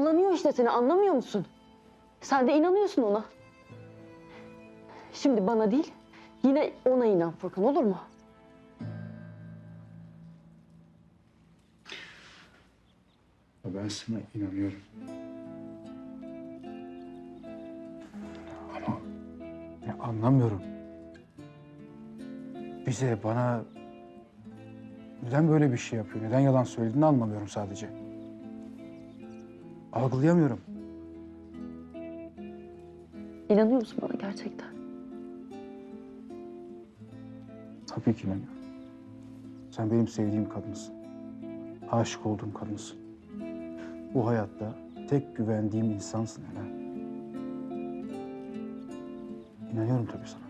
Kullanıyor işte seni anlamıyor musun? Sen de inanıyorsun ona. Şimdi bana değil, yine ona inan Furkan olur mu? Ben sana inanıyorum. Ama ya anlamıyorum. Bize, bana neden böyle bir şey yapıyor? Neden yalan söylediğini anlamıyorum sadece. Algılayamıyorum. İnanıyor musun bana gerçekten? Tabii ki inanıyorum. Sen benim sevdiğim kadınsın. Aşık olduğum kadınsın. Bu hayatta tek güvendiğim insansın Ela. İnanıyorum tabii sana.